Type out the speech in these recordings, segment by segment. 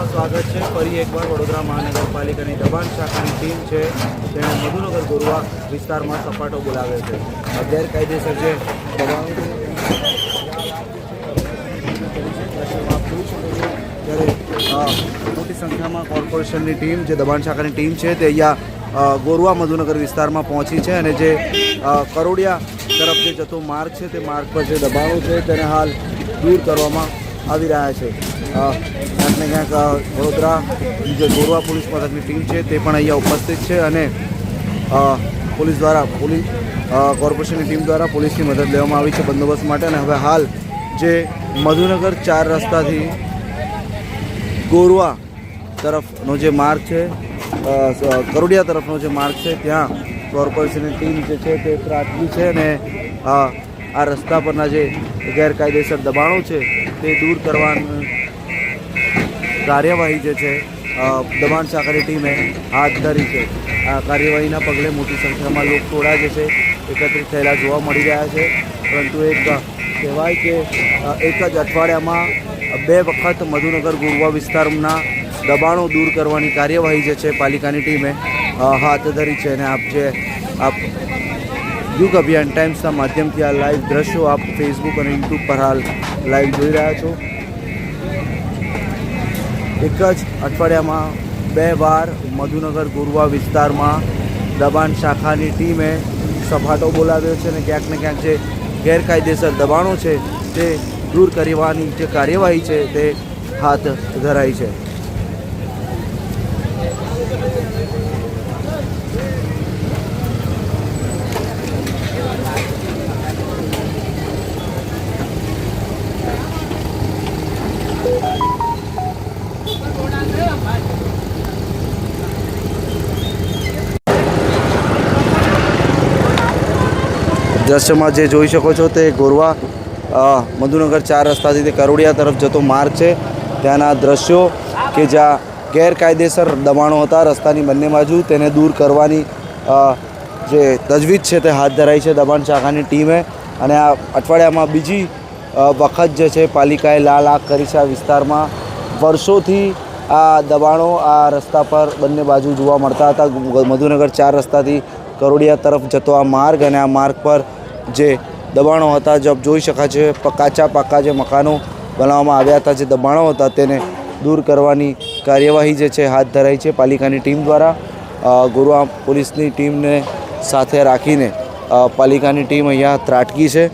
વિડીયોમાં સ્વાગત છે. ફરી એકવાર વડોદરા મહાનગરપાલિકાની દબાણ શાખાની ટીમ છે જેણે મધુનગર ગોરવા વિસ્તારમાં સપાટો બોલાવ્યો છે. ગેરકાયદેસર છે મોટી સંખ્યામાં કોર્પોરેશનની ટીમ, જે દબાણ શાખાની ટીમ છે, તે અહીંયા ગોરવા મધુનગર વિસ્તારમાં પહોંચી છે અને જે કરોડિયા તરફ જે જતો માર્ગ છે, તે માર્ગ પર જે દબાણો છે, તેને હાલ દૂર કરવામાં આવી રહ્યા છે. ક્યાંક ને ક્યાંક વડોદરા જે ગોરવા પોલીસ મથકની ટીમ છે, તે પણ અહીંયા ઉપસ્થિત છે અને પોલીસ દ્વારા પોલીસ કોર્પોરેશનની ટીમ દ્વારા પોલીસની મદદ લેવામાં આવી છે બંદોબસ્ત માટે. અને હવે હાલ જે મધુનગર ચાર રસ્તાથી ગોરવા તરફનો જે માર્ગ છે કરોડિયા તરફનો જે માર્ગ છે, ત્યાં કોર્પોરેશનની ટીમ જે છે તે ત્રાટકી છે અને આ રસ્તા પરના જે ગેરકાયદેસર દબાણો છે તે દૂર કરવાની કાર્યવાહી જે છે દમણ શાખાની ટીમે હાથ ધરી છે. આ કાર્યવાહીના પગલે મોટી સંખ્યામાં લોક ટોળા જે છે, એકત્રિત થયેલા જોવા મળી રહ્યા છે. પરંતુ એક કહેવાય કે એક જ અઠવાડિયામાં બે વખત મધુનગર ગુરવા વિસ્તારના દબાણો દૂર કરવાની કાર્યવાહી જે છે, પાલિકાની ટીમે હાથ ધરી છે અને આપ જે, આપ યુગ અભિયાન ટાઈમ્સના માધ્યમથી આ લાઈવ દ્રશ્યો આપ ફેસબુક અને યુટ્યુબ પર હાલ લાઈવ જોઈ રહ્યા છો. એક જ અઠવાડિયામાં બે વાર મધુનગર ગુરવા વિસ્તારમાં દબાણ શાખાની ટીમે સફાટો બોલાવ્યો છે અને ક્યાંક ને ક્યાંક જે ગેરકાયદેસર દબાણો છે તે દૂર કરવાની જે કાર્યવાહી છે તે હાથ ધરાઈ છે. દ્રશ્યમાં જે જોઈ શકો છો તે ગોરવા મધુનગર ચાર રસ્તાથી તે કરોડિયા તરફ જતો માર્ગ છે. ત્યાંના દ્રશ્યો કે જ્યાં ગેરકાયદેસર દબાણો હતા રસ્તાની બંને બાજુ, તેને દૂર કરવાની જે તજવીજ છે તે હાથ ધરાઈ છે દબાણ શાખાની ટીમે. અને આ અઠવાડિયામાં બીજી વખત જે છે પાલિકાએ લાલ આંખ કરી છે આ વિસ્તારમાં. વર્ષોથી આ દબાણો આ રસ્તા પર બંને બાજુ જોવા મળતા હતા. મધુનગર ચાર રસ્તાથી કરોડિયા તરફ જતો આ માર્ગ અને આ માર્ગ પર જે દબાણો હતા, જે જોઈ શકાય છે કાચા પાકા જે મકાનો બનાવવામાં આવ્યા હતા, જે દબાણો હતા, તેને દૂર કરવાની કાર્યવાહી જે છે, હાથ ધરાઈ છે. પાલિકાની ટીમ દ્વારા ગોરવા પોલીસની ટીમને સાથે રાખીને પાલિકાની ટીમ અહીંયા ત્રાટકી છે.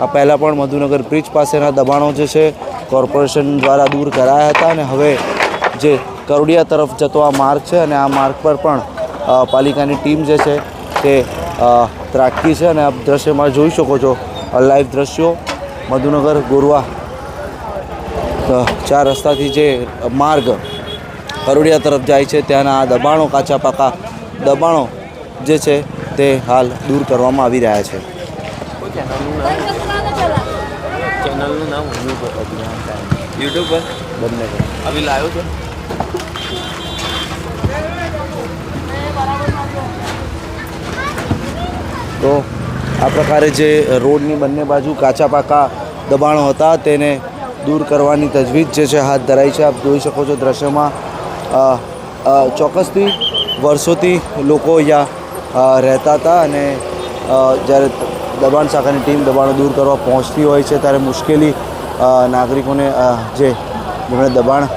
આ પહેલાં પણ મધુનગર બ્રિજ પાસેના દબાણો જે છે, કોર્પોરેશન દ્વારા દૂર કરાયા હતા અને હવે જે કરોડિયા તરફ જતો આ માર્ગ છે અને આ માર્ગ પર પણ પાલિકાની ટીમ જે છે તે ત્રાટકી છે અને આપ દ્રશ્યમાં જોઈ શકો છો. લાઈવ દ્રશ્યો મધુનગર ગોરવા ચાર રસ્તાથી જે માર્ગ કરોડિયા તરફ જાય છે ત્યાંના આ દબાણો કાચા પાકા દબાણો જે છે તે હાલ દૂર કરવામાં આવી રહ્યા છે. ચેનલનું નામ? યુટ્યુબ પર. બંને આવી લાવ્યો છે? આ પ્રકારે જે રોડની બંને બાજુ કાચા પાકા દબાણો હતા, તેને દૂર કરવાની તજવીજ જે છે હાથ ધરાઈ છે. આપ જોઈ શકો છો દ્રશ્યમાં ચોક્કસથી વર્ષોથી લોકો અહીંયા રહેતા હતા અને જ્યારે દબાણ શાખાની ટીમ દબાણો દૂર કરવા પહોંચતી હોય છે, ત્યારે મુશ્કેલી નાગરિકોને જે જેમણે દબાણ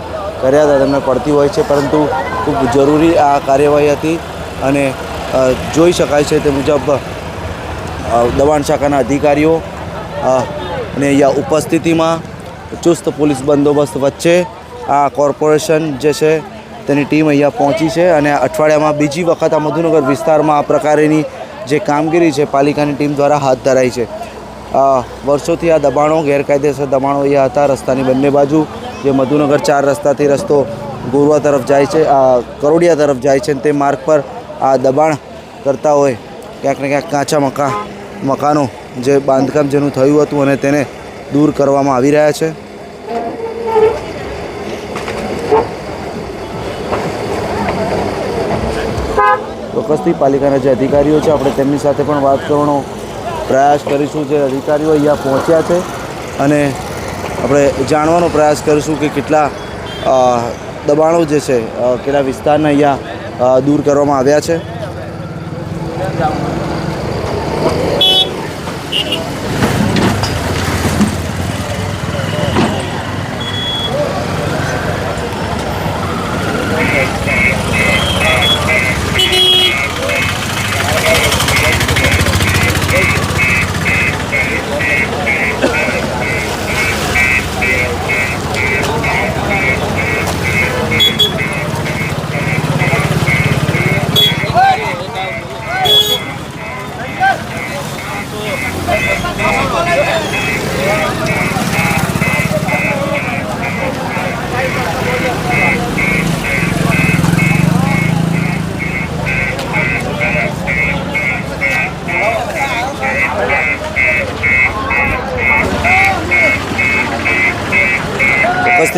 કર્યા હતા તેમને પડતી હોય છે. પરંતુ ખૂબ જરૂરી આ કાર્યવાહી હતી અને જોઈ શકાય છે તે મુજબ અ, દબાણ શાખાના અધિકારીઓ અને અહીંયા ઉપસ્થિતિમાં ચુસ્ત પોલીસ બંદોબસ્ત વચ્ચે આ કોર્પોરેશન જે છે તેની ટીમ અહીંયા પહોંચી છે અને અઠવાડિયામાં બીજી વખત આ મધુનગર વિસ્તારમાં આ પ્રકારેની જે કામગીરી છે પાલિકાની ટીમ દ્વારા હાથ ધરાઈ છે. વર્ષોથી આ દબાણો ગેરકાયદેસર દબાણો અહીંયા હતા રસ્તાની બંને બાજુ જે મધુનગર ચાર રસ્તાથી રસ્તો ગોરવા તરફ જાય છે આ કરોડિયા તરફ જાય છે તે માર્ગ પર આ દબાણ કરતા હોય ક્યાંક ને ક્યાંક કાચા મકા મકાનો જે બાંધકામ જેનું થયું હતું અને તેને દૂર કરવામાં આવી રહ્યા છે. ચોક્કસથી પાલિકાના જે અધિકારીઓ છે, આપણે તેમની સાથે પણ વાત કરવાનો પ્રયાસ કરીશું. જે અધિકારીઓ અહીંયા પહોંચ્યા છે અને આપણે જાણવાનો પ્રયાસ કરીશું કે કેટલા દબાણો જે છે કેટલા વિસ્તારને અહીંયા દૂર કરવામાં આવ્યા છે.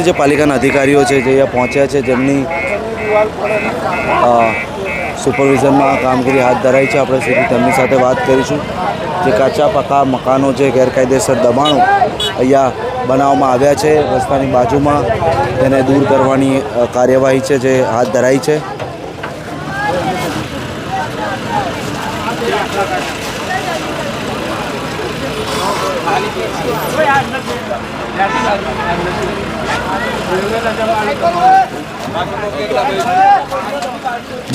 જે પાલિકાના અધિકારીઓ છે જે અહીંયા પહોંચ્યા છે, જેમની સુપરવિઝનમાં કામગીરી હાથ ધરાઈ છે, આપણે સીધી તેમની સાથે વાત કરીશું. જે કાચા પાકા મકાનો જે ગેરકાયદેસર દબાણો અહીંયા બનાવવામાં આવ્યા છે, રસ્તાની બાજુમાં તેને દૂર કરવાની કાર્યવાહી છે જે હાથ ધરાઈ છે.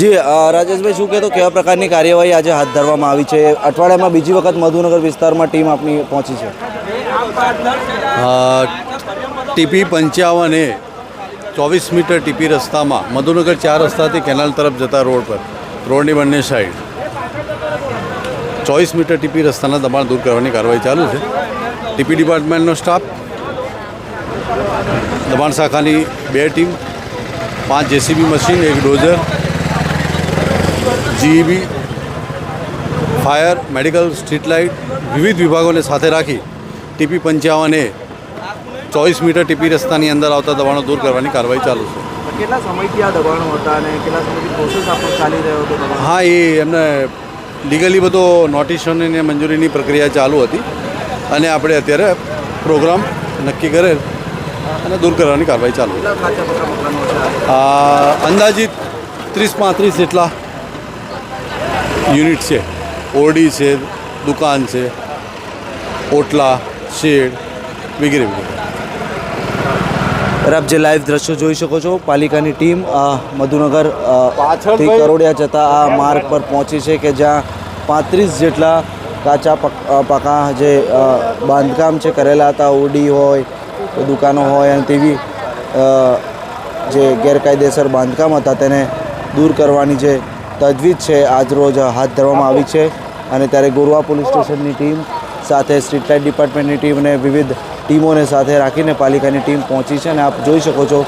જી રાજેશભાઈ, શું કહેતો? કેવા પ્રકારની કાર્યવાહી આજે હાથ ધરવામાં આવી છે? અઠવાડિયામાં બીજી વખત મધુનગર વિસ્તારમાં ટીમ આપની પહોંચી છે. ટીપી પંચાવન એ ચોવીસ મીટર ટીપી રસ્તામાં, મધુનગર ચાર રસ્તાથી કેનાલ તરફ જતા રોડ પર, રોડની બંને સાઈડ. ચોવીસ મીટર ટીપી રસ્તાના દબાણ દૂર કરવાની કાર્યવાહી ચાલુ છે. ટીપી ડિપાર્ટમેન્ટનો સ્ટાફ. દબાણ શાખાની બે ટીમ પાંચ જેસીબી મશીન એક dozer GEB fire medical street light વિવિધ વિભાગોને સાથે રાખી ટીપી પંચાવને ચોવીસ મીટર ટીપી રસ્તાની અંદર આવતા દબાણો દૂર કરવાની કાર્યવાહી ચાલુ છે. કેટલા સમયથી આ દબાણો હતા અને કેટલા સમયથી પ્રોસેસ આપણો ચાલી રહ્યો હતો હા એ એમને લીગલી બધો નોટિસ અને મંજૂરીની પ્રક્રિયા ચાલુ હતી અને આપણે અત્યારે પ્રોગ્રામ નક્કી કરેલ અને દૂર કરવાની કાર્યવાહી ચાલુ અંદાજિત ત્રીસ પાંત્રીસ જેટલા યુનિટ છે. ઓરડી છે દુકાન છે ઓટલા શેડ વગેરે વગેરે. આપ જે લાઈવ દ્રશ્યો જોઈ શકો છો પાલિકાની ટીમ મધુનગર પાછળ કરોડિયા જતા આ માર્ગ પર પહોંચી છે કે જ્યાં પાંત્રીસ જેટલા કાચા પક- જે બાંધકામ છે કરેલા હતા ઓડી હોય દુકાનો હોય અને તેવી જે ગેરકાયદેસર બાંધકામ હતા તેને દૂર કરવાની જે તજવીજ છે આજરોજ હાથ ધરવામાં આવી છે. અને ત્યારે ગોરવા પોલીસ સ્ટેશનની ટીમ સાથે, સ્ટ્રીટ લાઇટ ડિપાર્ટમેન્ટની ટીમ અને વિવિધ ટીમોને સાથે રાખીને પાલિકાની ટીમ પહોંચી છે. અને આપ જોઈ શકો છો,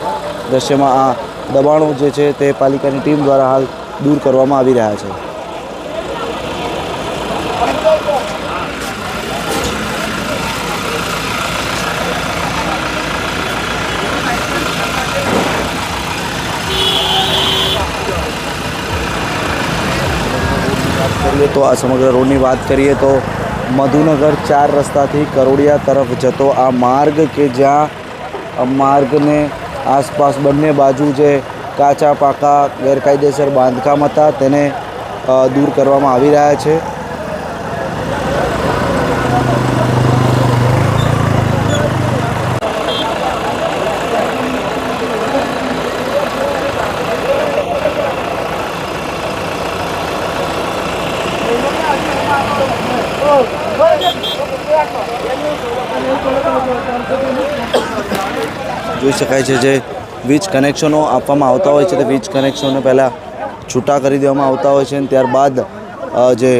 દ્રશ્યમાં આ દબાણો જે છે તે પાલિકાની ટીમ દ્વારા હાલ દૂર કરવામાં આવી રહ્યા છે. તો આ સમગ્ર રોડની વાત કરીએ તો મધુનગર ચાર રસ્તાથી કરોડિયા તરફ જતો આ માર્ગ કે જ્યાં માર્ગને આસપાસ બંને બાજુ જે કાચા પાકા ગેરકાયદેસર બાંધકામ હતા તેને દૂર કરવામાં આવી રહ્યા છે. જોઈ શકાય છે જે વીજ કનેક્શનો આપવામાં આવતા હોય છે તે વીજ કનેક્શનો પહેલાં છૂટા કરી દેવામાં આવતા હોય છે અને ત્યારબાદ જે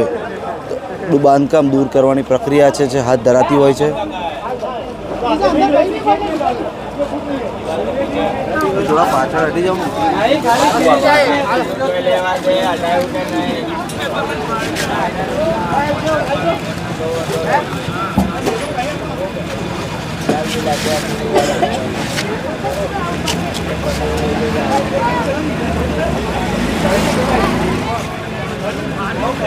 બાંધકામ દૂર કરવાની પ્રક્રિયા છે જે હાથ ધરાતી હોય છે. પાછળ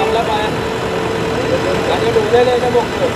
आपला पाया. डोळे नाही ना मोकळ?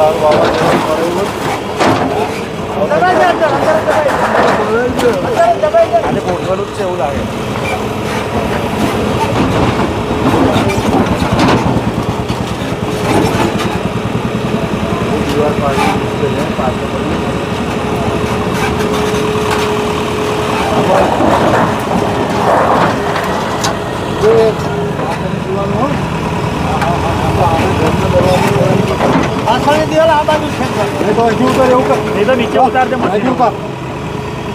સારું વાવાઝોડું પડેલું. આજે પહોંચવાનું જ છે એવું લાગે દિવાલ પાડી છે ને પાછળ પડી. જો એક પાછળની દિવાલ હોય ને, પાછળની દિવાલ આ બાજુ છે એ તો હજી ઉપર એવું કર. એ તો નીચે ઉતારજે હજી ઉપર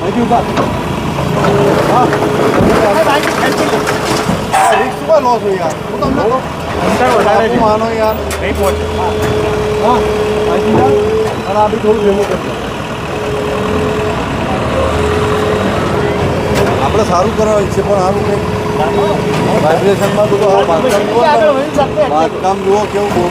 હજી ઉપર હા. રિક્સ ઉપર લો છો યાર. હું તમને અંતર વધારે છે. માનો યાર. નહીં પહોંચે. હા. હજી યાર અને આ બી થોડું ભેગું કરજો. આપણે સારું કરાવ્યું છે પણ સારું કંઈક વાઇબ્રેશનમાં તો આ બાંધકામ જુઓ બાંધકામ જુઓ કેવું બહુ